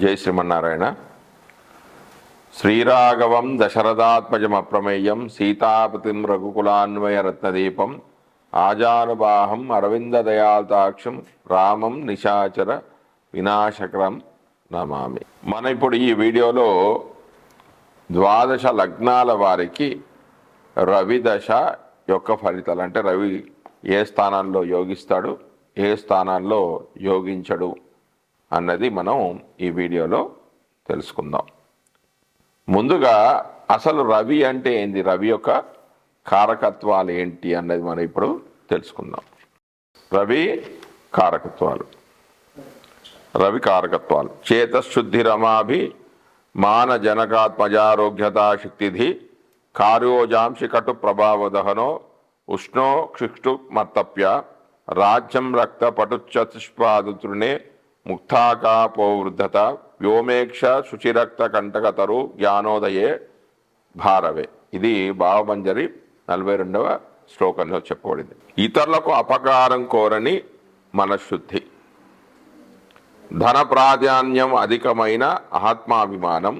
జై శ్రీమన్నారాయణ. శ్రీరాఘవం దశరథాత్మజమప్రమేయం సీతాపతిం రఘుకులాన్వయ రత్నదీపం ఆజానుబాహం అరవిందదయాల్తాక్షం రామం నిశాచర వినాశకరం నమామి. మన ఇప్పుడు ఈ వీడియోలో ద్వాదశ లగ్నాల వారికి రవి దశ యొక్క ఫలితాలు అంటే రవి ఏ స్థానాల్లో యోగిస్తాడు ఏ స్థానాల్లో యోగించడు అన్నది మనం ఈ వీడియోలో తెలుసుకుందాం. ముందుగా అసలు రవి అంటే ఏంది? రవి యొక్క కారకత్వాలు ఏంటి అన్నది మనం ఇప్పుడు తెలుసుకుందాం. రవి కారకత్వాలు. రవి కారకత్వాలు. చేతశుద్ధి రమాభి మాన జనకాత్మజారోగ్యతా శక్తిధి కార్యోజాంశి కటు ప్రభావదహనో ఉష్ణో క్షిక్షు మర్తప్య రాజ్యం రక్త పటుచతుష్పాదుతృణే ముక్తాకాపోవృద్ధత వ్యోమేక్ష శుచిరక్త కంటకతరు జ్ఞానోదయే భారవే. ఇది భావమంజరి నలభై రెండవ శ్లోకంలో చెప్పబడింది ఇతరులకు అపకారం కోరని మనశుద్ధి ధన ప్రాధాన్యం అధికమైన ఆత్మాభిమానం.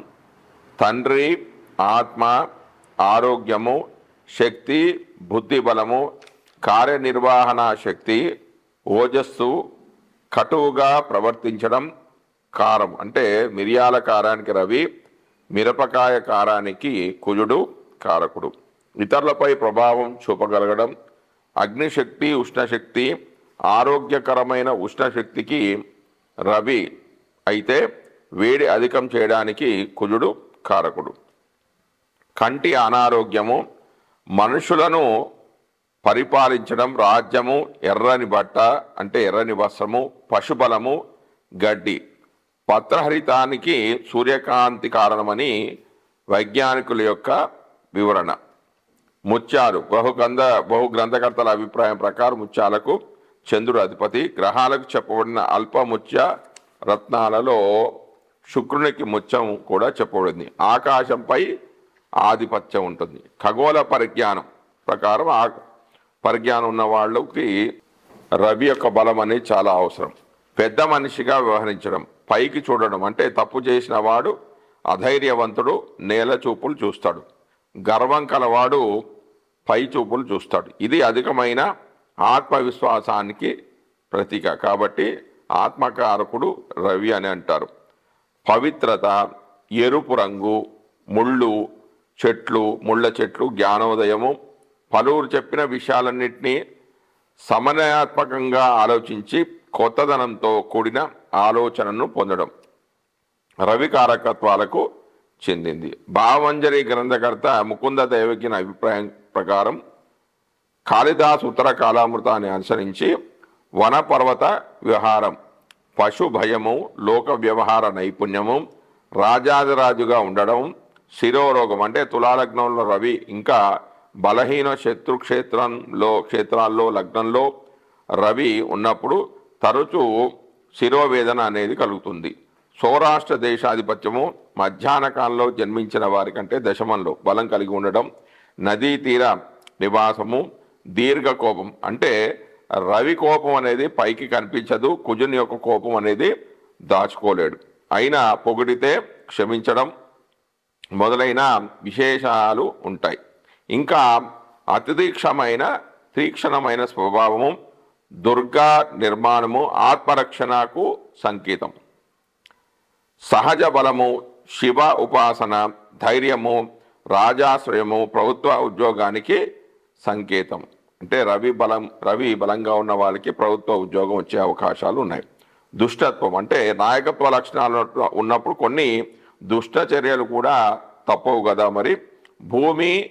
తండ్రి ఆత్మ ఆరోగ్యము శక్తి బుద్ధి బలము కార్యనిర్వహణ శక్తి ఓజస్సు కటువుగా ప్రవర్తించడం కారం. అంటే మిరియాల కారానికి రవి మిరపకాయ కారానికి కుజుడు కారకుడు. ఇతరులపై ప్రభావం చూపగలగడం అగ్నిశక్తి ఉష్ణశక్తి ఆరోగ్యకరమైన ఉష్ణశక్తికి రవి అయితే వేడి అధికం చేయడానికి కుజుడు కారకుడు. కంటి అనారోగ్యము మనుషులను పరిపాలించడం రాజ్యము ఎర్రని బట్ట అంటే ఎర్రని వస్త్రము పశుబలము గడ్డి. పత్రహరితానికి సూర్యకాంతి కారణమని వైజ్ఞానికుల యొక్క వివరణ. ముత్యాలు బహుగ్రంథ బహు గ్రంథకర్తల అభిప్రాయం ప్రకారం ముత్యాలకు చంద్రుడు అధిపతి. గ్రహాలకు చెప్పబడిన అల్ప ముత్య రత్నాలలో శుక్రునికి ముత్యం కూడా చెప్పబడింది. ఆకాశంపై ఆధిపత్యం ఉంటుంది. ఖగోళ పరిజ్ఞానం ప్రకారం ఆ పరిజ్ఞానం ఉన్న వాళ్ళకి రవి యొక్క బలం అనేది చాలా అవసరం. పెద్ద మనిషిగా వ్యవహరించడం పైకి చూడడం అంటే తప్పు చేసిన వాడు అధైర్యవంతుడు నేల చూపులు చూస్తాడు. గర్వం కలవాడు పై చూపులు చూస్తాడు. ఇది అధికమైన ఆత్మవిశ్వాసానికి ప్రతీక. కాబట్టి ఆత్మకారకుడు రవి అని అంటారు. పవిత్రత ఎరుపు రంగు ముళ్ళు చెట్లు ముళ్ళ చెట్లు జ్ఞానోదయము పలువురు చెప్పిన విషయాలన్నింటినీ సమన్వయాత్మకంగా ఆలోచించి కొత్తదనంతో కూడిన ఆలోచనను పొందడం రవి కారకత్వాలకు చెందింది. భావంజరి గ్రంథకర్త ముకుంద దేవకిన అభిప్రాయం ప్రకారం కాళిదాస్ ఉత్తర కాలామృతాన్ని అనుసరించి వనపర్వత వ్యవహారం పశు భయము లోక వ్యవహార నైపుణ్యము రాజాదిరాజుగా ఉండడం శిరోరోగం అంటే తులాలగ్నంలో రవి ఇంకా బలహీన శత్రు క్షేత్రంలో క్షేత్రాల్లో లగ్నంలో రవి ఉన్నప్పుడు తరచూ శిరోవేదన అనేది కలుగుతుంది. సౌరాష్ట్ర దేశాధిపత్యము మధ్యాహ్న కాలంలో జన్మించిన వారికంటే దశమంలో బలం కలిగి ఉండడం నదీ తీర నివాసము దీర్ఘ కోపం అంటే రవి కోపం అనేది పైకి కనిపించదు కుజుని యొక్క కోపం అనేది దాచుకోలేడు. అయినా పొగిడితే క్షమించడం మొదలైన విశేషాలు ఉంటాయి. ఇంకా అతిదీక్షమైన తీక్షణమైన స్వభావము దుర్గా నిర్మాణము ఆత్మరక్షణకు సంకేతం. సహజ బలము శివ ఉపాసన ధైర్యము రాజాశ్రయము ప్రభుత్వ ఉద్యోగానికి సంకేతం. అంటే రవి బలం రవి బలంగా ఉన్న వాళ్ళకి ప్రభుత్వ ఉద్యోగం వచ్చే అవకాశాలు ఉన్నాయి. దుష్టత్వం అంటే నాయకత్వ లక్షణాలు ఉన్నప్పుడు కొన్ని దుష్ట చర్యలు కూడా తప్పవు కదా మరి. భూమి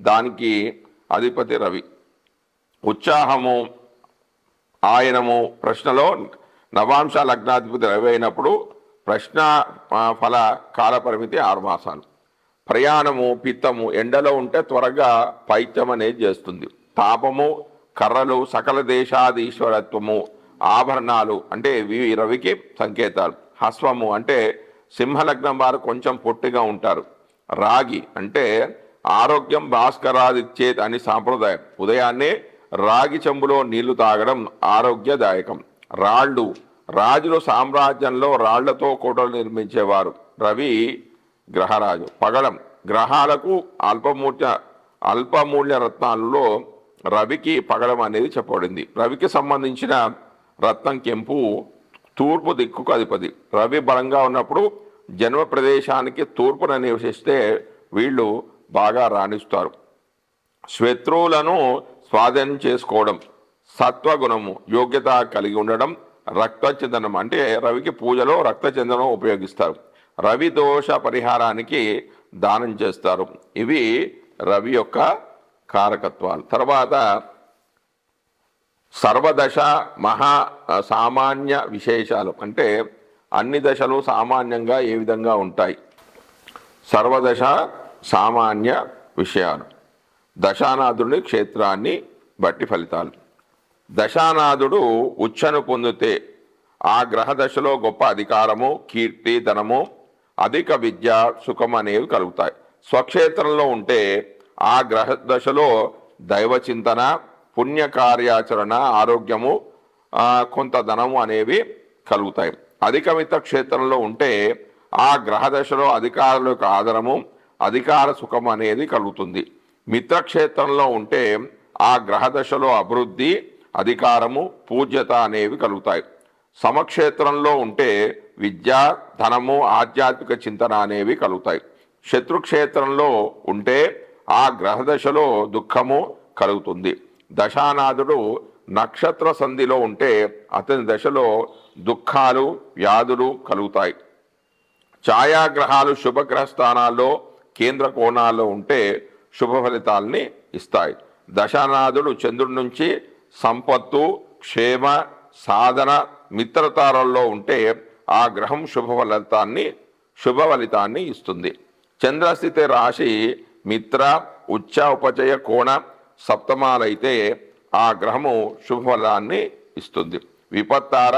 దానికి అధిపతి రవి. ఉత్సాహము ఆయనము ప్రశ్నలో నవాంశ లగ్నాధిపతి రవి అయినప్పుడు ప్రశ్న ఫల కాలపరిమితి ఆరు మాసాలు. ప్రయాణము పిత్తము ఎండలో ఉంటే త్వరగా పైత్యం అనేది చేస్తుంది. తాపము కర్రలు సకల దేశాధీశ్వరత్వము ఆభరణాలు అంటే ఇవి రవికి సంకేతాలు. హస్వము అంటే సింహలగ్నం వారు కొంచెం పొట్టిగా ఉంటారు. రాగి అంటే ఆరోగ్యం భాస్కరాదిచ్చేత్ అని సాంప్రదాయం. ఉదయాన్నే రాగి చెంబులో నీళ్ళు తాగడం ఆరోగ్యదాయకం. రాళ్ళు. రాజులు సామ్రాజ్యంలో రాళ్ళతో కోటలు నిర్మించేవారు. రవి గ్రహరాజు. పగడం గ్రహాలకు అల్పమూల్య అల్పమూల్య రత్నాలలో రవికి పగడం అనేది చెప్పబడింది. రవికి సంబంధించిన రత్నం కెంపు తూర్పు దిక్కుకు అధిపతి. రవి బలంగా ఉన్నప్పుడు జన్మ ప్రదేశానికి తూర్పున నివసిస్తే వీళ్ళు బాగా రాణిస్తారు. శత్రువులను స్వాధీనం చేసుకోవడం సత్వగుణము యోగ్యత కలిగి ఉండడం రక్తచందనం అంటే రవికి పూజలో రక్తచందనం ఉపయోగిస్తారు. రవి దోష పరిహారానికి దానం చేస్తారు. ఇవి రవి యొక్క కారకత్వాలు. తర్వాత సర్వదశ మహా సామాన్య విశేషాలు అంటే అన్ని దశలు సామాన్యంగా ఏ విధంగా ఉంటాయి? సర్వదశ సామాన్య విషయాలు. దశానాథుడి క్షేత్రాన్ని బట్టి ఫలితాలు. దశానాథుడు ఉచ్చను పొందితే ఆ గ్రహ దశలో గొప్ప అధికారము కీర్తి ధనము అధిక విద్య సుఖం అనేవి కలుగుతాయి. స్వక్షేత్రంలో ఉంటే ఆ గ్రహ దశలో దైవ చింతన పుణ్య కార్యాచరణ ఆరోగ్యము కొంత ధనము అనేవి కలుగుతాయి. అధిక క్షేత్రంలో ఉంటే ఆ గ్రహ దశలో అధికారుల యొక్క ఆదరము అధికార సుఖం అనేది కలుగుతుంది. మిత్రక్షేత్రంలో ఉంటే ఆ గ్రహ దశలో అభివృద్ధి అధికారము పూజ్యత అనేవి కలుగుతాయి. సమక్షేత్రంలో ఉంటే విద్య ధనము ఆధ్యాత్మిక చింతన అనేవి కలుగుతాయి. శత్రుక్షేత్రంలో ఉంటే ఆ గ్రహ దశలో దుఃఖము కలుగుతుంది. దశానాథుడు నక్షత్ర సంధిలో ఉంటే అతని దశలో దుఃఖాలు వ్యాధులు కలుగుతాయి. ఛాయాగ్రహాలు శుభగ్రహ స్థానాల్లో కేంద్ర కోణాల్లో ఉంటే శుభ ఫలితాల్ని ఇస్తాయి. దశానాథుడు చంద్రుడి నుంచి సంపత్తు క్షేమ సాధన మిత్రతారల్లో ఉంటే ఆ గ్రహం శుభ ఫలితాన్ని శుభ ఫలితాన్ని ఇస్తుంది. చంద్రస్థితి రాశి మిత్ర ఉచ్చ ఉపచయ కోణ సప్తమాలైతే ఆ గ్రహము శుభ ఫలాన్ని ఇస్తుంది. విపత్తార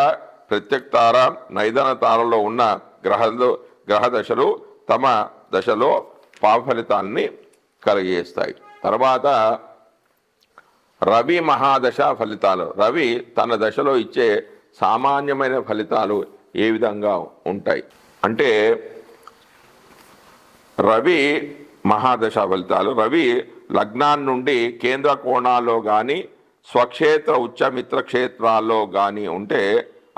ప్రత్యక్తార నైదన తారలో ఉన్న గ్రహాలు గ్రహ దశలు తమ దశలో పాప ఫలితాన్ని కలిగేస్తాయి. తర్వాత రవి మహాదశ ఫలితాలు. రవి తన దశలో ఇచ్చే సామాన్యమైన ఫలితాలు ఏ విధంగా ఉంటాయి? అంటే రవి మహాదశ ఫలితాలు. రవి లగ్నాన్ని నుండి కేంద్ర కోణాల్లో కానీ స్వక్షేత్ర ఉచ్చమిత్ర క్షేత్రాల్లో కానీ ఉంటే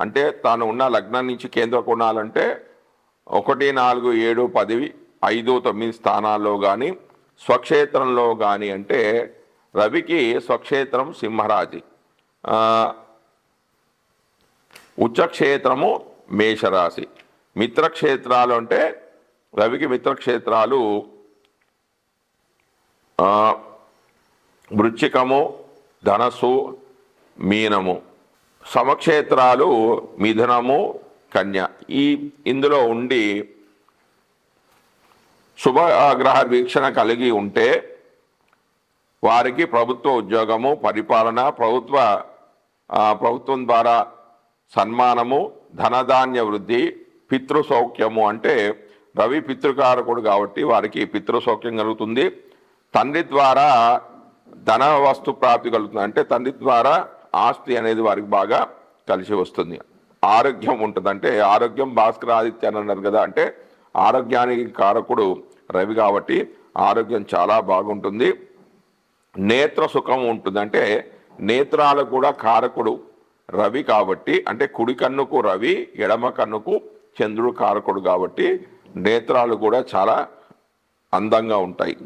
అంటే తాను ఉన్న లగ్నం నుంచి కేంద్ర కోణాలంటే ఒకటి నాలుగు ఏడు పది ఐదు తొమ్మిది స్థానాల్లో కానీ స్వక్షేత్రంలో కానీ అంటే రవికి స్వక్షేత్రం సింహరాజి. ఉచ్చక్షేత్రము మేషరాశి. మిత్రక్షేత్రాలు అంటే రవికి మిత్రక్షేత్రాలు వృచ్చికము ధనస్సు మీనము. సమక్షేత్రాలు మిథునము కన్య. ఈ ఇందులో ఉండి శుభ గ్రహ వీక్షణ కలిగి ఉంటే వారికి ప్రభుత్వ ఉద్యోగము పరిపాలన ప్రభుత్వ ప్రభుత్వం ద్వారా సన్మానము ధనధాన్య వృద్ధి పితృ సౌఖ్యము అంటే రవి పితృకారకుడు కాబట్టి వారికి పితృ సౌఖ్యం కలుగుతుంది. తండ్రి ద్వారా ధన వస్తు ప్రాప్తి కలుగుతుంది. అంటే తండ్రి ద్వారా ఆస్తి అనేది వారికి బాగా కలిసి వస్తుంది. ఆరోగ్యం ఉంటుంది అంటే ఆరోగ్యం భాస్కరాదిత్య అని అన్నారు కదా అంటే ఆరోగ్యానికి కారకుడు రవి కాబట్టి ఆరోగ్యం చాలా బాగుంటుంది. నేత్ర సుఖం ఉంటుంది. అంటే నేత్రాలకు కూడా కారకుడు రవి కాబట్టి అంటే కుడి కన్నుకు రవి ఎడమ కన్నుకు చంద్రుడు కారకుడు కాబట్టి నేత్రాలు కూడా చాలా అందంగా ఉంటాయి.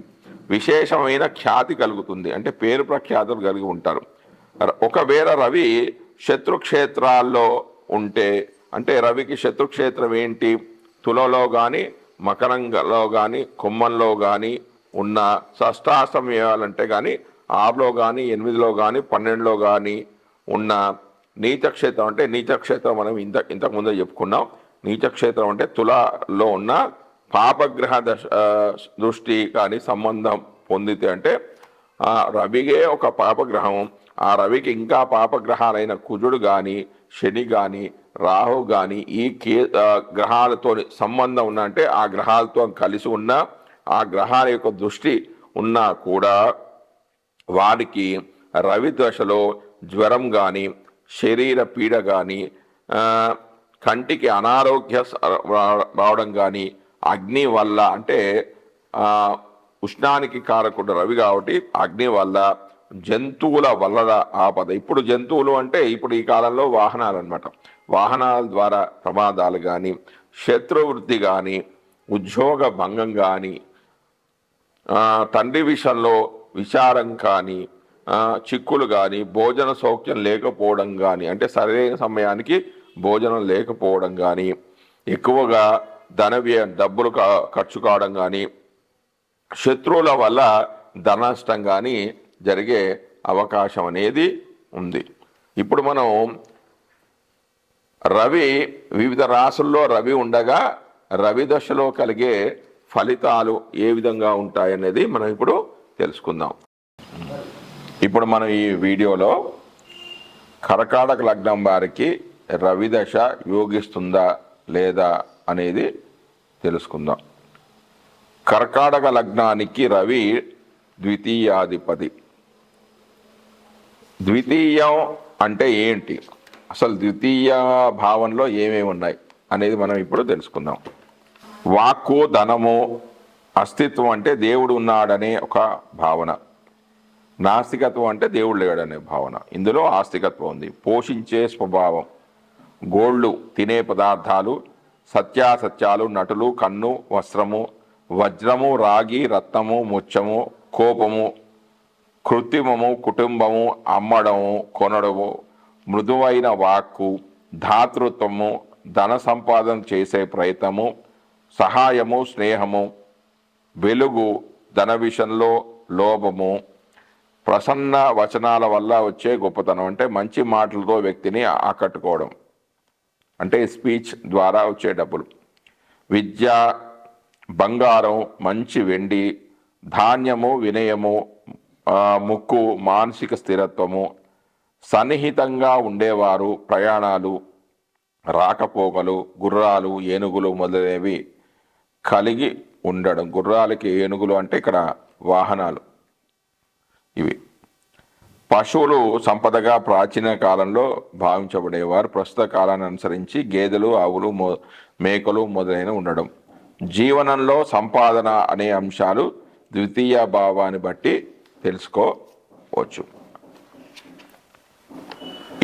విశేషమైన ఖ్యాతి కలుగుతుంది. అంటే పేరు ప్రఖ్యాతులు కలిగి ఉంటారు. ఒకవేళ రవి శత్రుక్షేత్రాల్లో ఉంటే అంటే రవికి శత్రుక్షేత్రం ఏంటి? తులలో కానీ మకరంగలో కానీ కుమ్మంలో కానీ ఉన్న షష్టాష్టమయాలంటే కానీ ఆరులో కానీ ఎనిమిదిలో కానీ పన్నెండులో కానీ ఉన్న నీచక్షేత్రం అంటే నీచక్షేత్రం మనం ఇంత ఇంతకుముందే చెప్పుకున్నాం. నీచక్షేత్రం అంటే తులాలో ఉన్న పాపగ్రహ దశ దృష్టి కానీ సంబంధం పొందితే అంటే ఆ రవిగే ఒక పాపగ్రహం. ఆ రవికి ఇంకా పాపగ్రహాలైన కుజుడు కానీ శని కానీ రాహు కానీ ఈ కే గ్రహాలతో సంబంధం ఉన్న అంటే ఆ గ్రహాలతో కలిసి ఉన్న ఆ గ్రహాల యొక్క దృష్టి ఉన్నా కూడా వారికి రవి దశలో జ్వరం కానీ శరీర పీడ కానీ కంటికి అనారోగ్య రా- రావడం కానీ అగ్ని వల్ల అంటే ఉష్ణానికి కారకుండా రవి కాబట్టి అగ్ని వల్ల జంతువుల వల్ల ఆపద. ఇప్పుడు జంతువులు అంటే ఇప్పుడు ఈ కాలంలో వాహనాలు అనమాట వాహనాల ద్వారా ప్రమాదాలు కానీ శత్రువృత్తి కానీ ఉద్యోగ భంగం కానీ తండ్రి విషయంలో విచారం కానీ చిక్కులు కానీ భోజన సౌఖ్యం లేకపోవడం కానీ అంటే సరైన సమయానికి భోజనం లేకపోవడం కానీ ఎక్కువగా ధన వ్యయ డబ్బులు కా- ఖర్చు కావడం కానీ శత్రువుల వల్ల ధన నష్టం కానీ జరిగే అవకాశం అనేది ఉంది. ఇప్పుడు మనం రవి వివిధ రాసుల్లో రవి ఉండగా రవి దశలో కలిగే ఫలితాలు ఏ విధంగా ఉంటాయనేది మనం ఇప్పుడు తెలుసుకుందాం. ఇప్పుడు మనం ఈ వీడియోలో కరకాటక లగ్నం వారికి రవి దశ యోగిస్తుందా లేదా అనేది తెలుసుకుందాం. కర్కాటక లగ్నానికి రవి ద్వితీయాధిపతి. ద్వితీయం అంటే ఏంటి? అసలు ద్వితీయ భావంలో ఏమేమి ఉన్నాయి అనేది మనం ఇప్పుడు తెలుసుకుందాం. వాక్కు ధనము అస్తిత్వం అంటే దేవుడు ఉన్నాడనే ఒక భావన. నాస్తికత్వం అంటే దేవుడు లేడనే భావన. ఇందులో ఆస్తికత్వం ఉంది. పోషించే స్వభావం. గోళ్ళు తినే పదార్థాలు సత్యాసత్యాలు నటులు కన్ను వస్త్రము వజ్రము రాగి రత్నము ముత్యము కోపము కృత్రిమము కుటుంబము అమ్మడము కొనడము మృదువైన వాక్కు ధాతృత్వము ధన సంపాదన చేసే ప్రయత్నము సహాయము స్నేహము వెలుగు ధన విషయంలో లోభము ప్రసన్న వచనాల వల్ల వచ్చే గొప్పతనం అంటే మంచి మాటలతో వ్యక్తిని ఆకట్టుకోవడం. అంటే స్పీచ్ ద్వారా వచ్చే డబ్బులు. విద్య బంగారం మంచి వెండి ధాన్యము వినయము ముక్కు మానసిక స్థిరత్వము సన్నిహితంగా ఉండేవారు ప్రయాణాలు రాకపోకలు గుర్రాలు ఏనుగులు మొదలైనవి కలిగి ఉండడం. గుర్రాలకి ఏనుగులు అంటే ఇక్కడ వాహనాలు ఇవి. పశువులు సంపదగా ప్రాచీన కాలంలో భావించబడేవారు. ప్రస్తుత కాలాన్ని అనుసరించి గేదెలు ఆవులు మొ మేకలు మొదలైన ఉండడం. జీవనంలో సంపాదన అనే అంశాలు ద్వితీయ భావాన్ని బట్టి తెలుసుకోవచ్చు.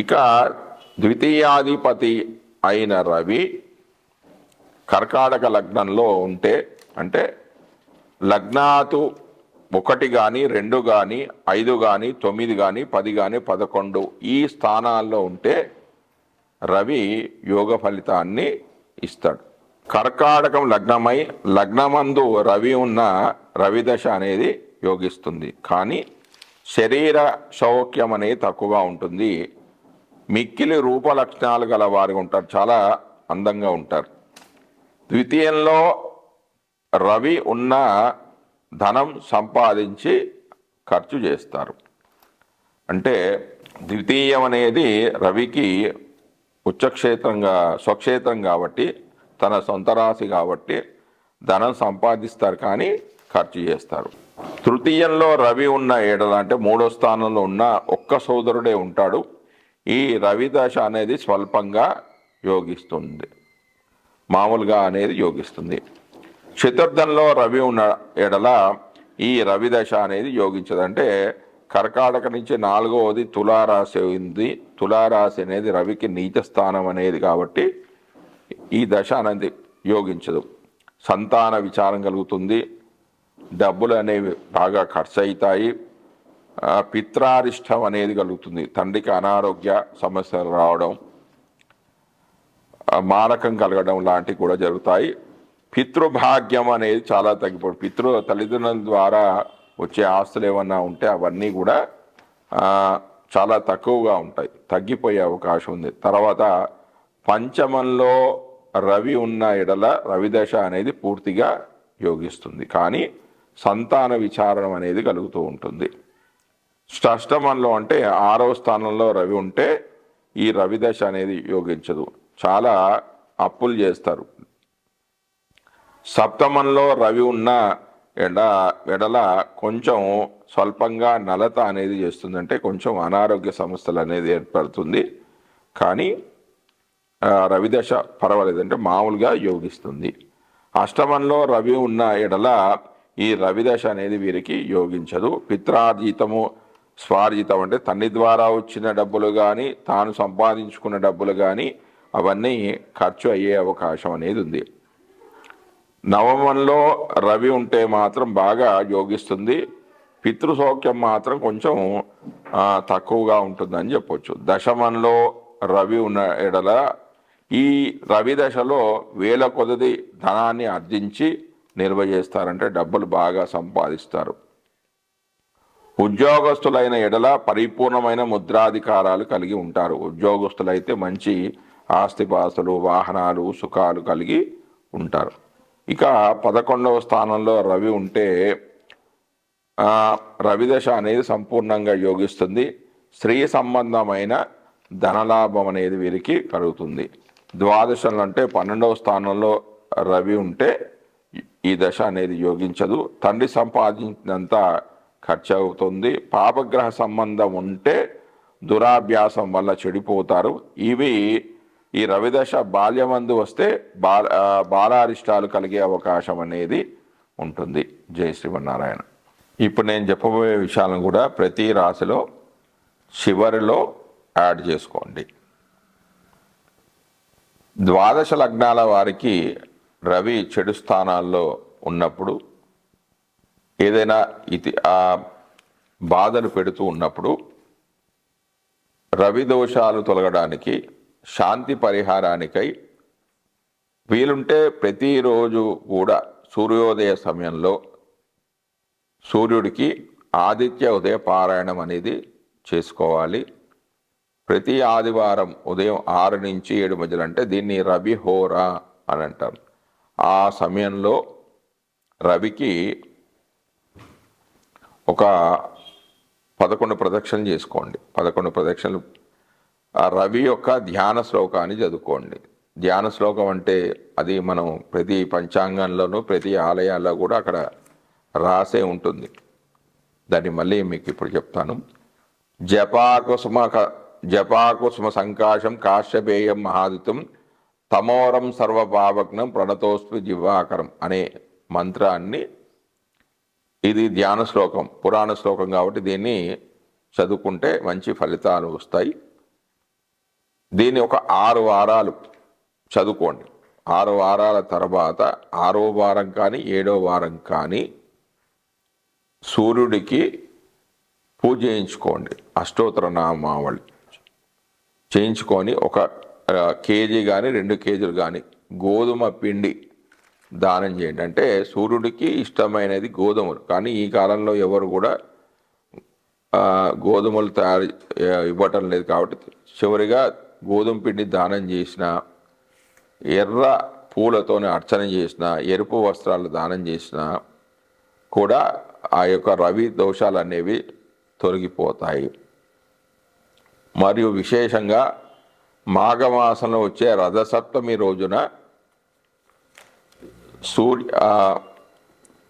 ఇక ద్వితీయాధిపతి అయిన రవి కర్కాటక లగ్నంలో ఉంటే అంటే లగ్నాతు ఒకటి కానీ రెండు కానీ ఐదు కానీ తొమ్మిది కానీ పది కానీ పదకొండు ఈ స్థానాల్లో ఉంటే రవి యోగ ఫలితాన్ని ఇస్తాడు. కర్కాటకం లగ్నమై లగ్నమందు రవి ఉన్న రవి దశ అనేది యోగిస్తుంది. కానీ శరీర సౌఖ్యం అనేది తక్కువగా ఉంటుంది. మిక్కిలి రూపలక్షణాలు గల వారు ఉంటారు. చాలా అందంగా ఉంటారు. ద్వితీయంలో రవి ఉన్న ధనం సంపాదించి ఖర్చు చేస్తారు. అంటే ద్వితీయం అనేది రవికి ఉచ్చక్షేత్రంగా స్వక్షేత్రం కాబట్టి తన సొంత రాశి కాబట్టి ధనం సంపాదిస్తారు కానీ ఖర్చు చేస్తారు. తృతీయంలో రవి ఉన్న ఏడల అంటే మూడో స్థానంలో ఉన్న ఒక్క సోదరుడే ఉంటాడు. ఈ రవి దశ అనేది స్వల్పంగా యోగిస్తుంది. మామూలుగా అనేది యోగిస్తుంది. చతుర్థంలో రవి ఉన్న ఎడల ఈ రవి దశ అనేది యోగించదంటే కర్కాటక నుంచి నాలుగవది తులారాశి ఉంది తులారాశి అనేది రవికి నీచ స్థానం అనేది కాబట్టి ఈ దశ అనేది యోగించదు. సంతాన విచారం కలుగుతుంది. డబ్బులు అనేవి బాగా ఖర్చు అవుతాయి పిత్రారిష్టం అనేది కలుగుతుంది. తండ్రికి అనారోగ్య సమస్యలు రావడం మారకం కలగడం లాంటివి కూడా జరుగుతాయి. పితృభాగ్యం అనేది చాలా తగ్గిపోతుంది. పితృ తల్లిదండ్రుల ద్వారా వచ్చే ఆస్తులు ఏమన్నా ఉంటే అవన్నీ కూడా చాలా తక్కువగా ఉంటాయి. తగ్గిపోయే అవకాశం ఉంది. తర్వాత పంచమంలో రవి ఉన్న ఎడల రవిదశ అనేది పూర్తిగా యోగిస్తుంది. కానీ సంతాన విచారం అనేది కలుగుతూ ఉంటుంది. షష్టమంలో అంటే ఆరవ స్థానంలో రవి ఉంటే ఈ రవి దశ అనేది యోగించదు. చాలా అప్పులు చేస్తారు. సప్తమంలో రవి ఉన్న ఎడ ఎడల కొంచెం స్వల్పంగా నలత అనేది చేస్తుందంటే కొంచెం అనారోగ్య సమస్యలు అనేది ఏర్పడుతుంది. కానీ రవిదశ పర్వాలేదంటే పర్వాలేదు. అంటే మామూలుగా యోగిస్తుంది. అష్టమంలో రవి ఉన్న ఎడల ఈ రవిదశ అనేది వీరికి యోగించదు. పిత్రార్జితము స్వార్జితం అంటే తండ్రి ద్వారా వచ్చిన డబ్బులు కానీ తాను సంపాదించుకున్న డబ్బులు కానీ అవన్నీ ఖర్చు అయ్యే అవకాశం అనేది ఉంది. నవమంలో రవి ఉంటే మాత్రం బాగా యోగిస్తుంది. పితృసౌఖ్యం మాత్రం కొంచెం తక్కువగా ఉంటుందని చెప్పొచ్చు. దశమంలో రవి ఉన్న ఎడల ఈ రవి దశలో వేల కొద్ది ధనాన్ని ఆర్జించి నిల్వ చేస్తారంటే డబ్బులు బాగా సంపాదిస్తారు. ఉద్యోగస్తులైన ఎడల పరిపూర్ణమైన ముద్రాధికారాలు కలిగి ఉంటారు. ఉద్యోగస్తులైతే మంచి ఆస్తిపాస్తులు వాహనాలు సుఖాలు కలిగి ఉంటారు. ఇక పదకొండవ స్థానంలో రవి ఉంటే రవిదశ అనేది సంపూర్ణంగా యోగిస్తుంది. స్త్రీ సంబంధమైన ధనలాభం అనేది వీరికి కలుగుతుంది. ద్వాదశంలో అంటే పన్నెండవ స్థానంలో రవి ఉంటే ఈ దశ అనేది యోగించదు. తండ్రి సంపాదించినంత ఖర్చు అవుతుంది పాపగ్రహ సంబంధం ఉంటే దురాభ్యాసం వల్ల చెడిపోతారు. ఇవి ఈ రవిదశ బాల్యమందు వస్తే బాల బాలారిష్టాలు కలిగే అవకాశం అనేది ఉంటుంది. జై శ్రీమన్నారాయణ. ఇప్పుడు నేను చెప్పబోయే విషయాలను కూడా ప్రతి రాశిలో చివరిలో యాడ్ చేసుకోండి. ద్వాదశ లగ్నాల వారికి రవి చెడు స్థానాల్లో ఉన్నప్పుడు ఏదైనా ఇది ఆ బాధలు పెడుతూ ఉన్నప్పుడు రవి దోషాలు తొలగడానికి శాంతి పరిహారానికై వీలుంటే ప్రతిరోజు కూడా సూర్యోదయ సమయంలో సూర్యుడికి ఆదిత్య ఉదయ పారాయణం అనేది చేసుకోవాలి. ప్రతి ఆదివారం ఉదయం ఆరు నుంచి ఏడు మధ్యలో అంటే దీన్ని రవి హోరా అని అంటారు ఆ సమయంలో రవికి ఒక పదకొండు ప్రదక్షిణలు చేసుకోండి. పదకొండు ప్రదక్షిణలు. ఆ రవి యొక్క ధ్యాన శ్లోకాన్ని చదువుకోండి. ధ్యాన శ్లోకం అంటే అది మనం ప్రతి పంచాంగంలోనూ ప్రతి ఆలయాల్లో కూడా అక్కడ రాసే ఉంటుంది. దాన్ని మళ్ళీ మీకు ఇప్పుడు చెప్తాను. జపాకుసుమ జపాకుసుమ సంకాశం కాశ్యపేయం మహాదితం తమోరం సర్వపావగ్నం ప్రణతోస్మి జివాకరం అనే మంత్రాన్ని ఇది ధ్యాన శ్లోకం పురాణ శ్లోకం కాబట్టి దీన్ని చదువుకుంటే మంచి ఫలితాలు వస్తాయి. దీన్ని ఒక ఆరు వారాలు చదువుకోండి. ఆరు వారాల తర్వాత ఆరో వారం కానీ ఏడో వారం కానీ సూర్యుడికి పూజ చేయించుకోండి. అష్టోత్తర నామావళి చేయించుకొని ఒక కేజీ కానీ రెండు కేజీలు కానీ గోధుమ పిండి దానం చేయండి. అంటే సూర్యుడికి ఇష్టమైనది గోధుమలు. కానీ ఈ కాలంలో ఎవరు కూడా గోధుమలు తయారు ఇవ్వటం లేదు కాబట్టి చివరిగా గోధుమ పిండి దానం చేసిన ఎర్ర పూలతోనే అర్చన చేసిన ఎరుపు వస్త్రాలు దానం చేసిన కూడా ఆ యొక్క రవి దోషాలు అనేవి తొలగిపోతాయి. మరియు విశేషంగా మాఘమాసంలో వచ్చే రథసప్తమి రోజున సూర్య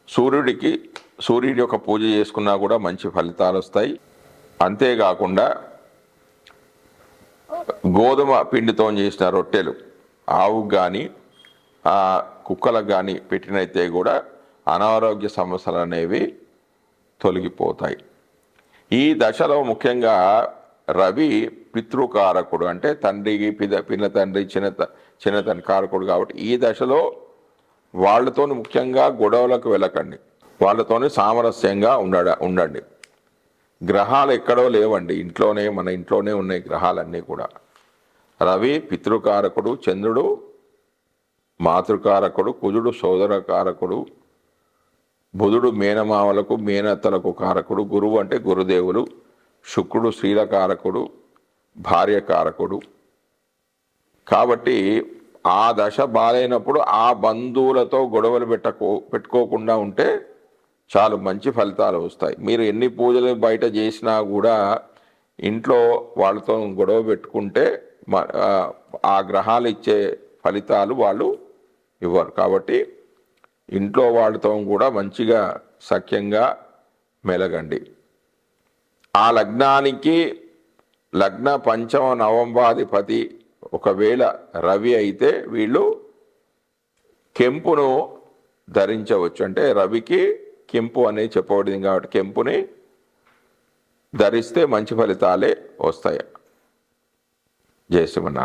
సూర్యుడికి సూర్యుడి యొక్క పూజ చేసుకున్నా కూడా మంచి ఫలితాలు వస్తాయి. అంతేకాకుండా గోధుమ పిండితో చేసిన రొట్టెలు ఆవుకు కానీ కుక్కలకు కానీ పెట్టినైతే కూడా అనారోగ్య సమస్యలు అనేవి తొలగిపోతాయి. ఈ దశలో ముఖ్యంగా రవి పితృకారకుడు అంటే తండ్రికి పిద పిన్న తండ్రి చిన్న త- చిన్నతన కారకుడు కాబట్టి ఈ దశలో వాళ్ళతో ముఖ్యంగా గొడవలకు వెళ్ళకండి. వాళ్ళతోనే సామరస్యంగా ఉండడ ఉండండి. గ్రహాలు ఎక్కడో లేవండి. ఇంట్లోనే మన ఇంట్లోనే ఉన్నాయి గ్రహాలన్నీ కూడా. రవి పితృకారకుడు చంద్రుడు మాతృకారకుడు కుజుడు సోదరకారకుడు బుధుడు మేనమావలకు మేనత్తలకు కారకుడు గురువు అంటే గురుదేవులు శుక్రుడు శ్రీలకారకుడు భార్యకారకుడు కాబట్టి ఆ దశ బాలైనప్పుడు ఆ బంధువులతో గొడవలు పెట్టకో పెట్టుకోకుండా ఉంటే చాలు మంచి ఫలితాలు వస్తాయి. మీరు ఎన్ని పూజలు బయట చేసినా కూడా ఇంట్లో వాళ్ళతో గొడవ పెట్టుకుంటే మ- ఆ, ఆ గ్రహాలు ఇచ్చే ఫలితాలు వాళ్ళు ఇవ్వరు. కాబట్టి ఇంట్లో వాళ్ళతో కూడా మంచిగా సఖ్యంగా మెలగండి. ఆ లగ్నానికి లగ్న పంచమ నవంబాధిపతి ఒకవేళ రవి అయితే వీళ్ళు కెంపును ధరించవచ్చు. అంటే రవికి కెంపు అనేది చెప్పబడింది కాబట్టి కెంపుని ధరిస్తే మంచి ఫలితాలే వస్తాయి. జయశ్రీమన్నారాయణ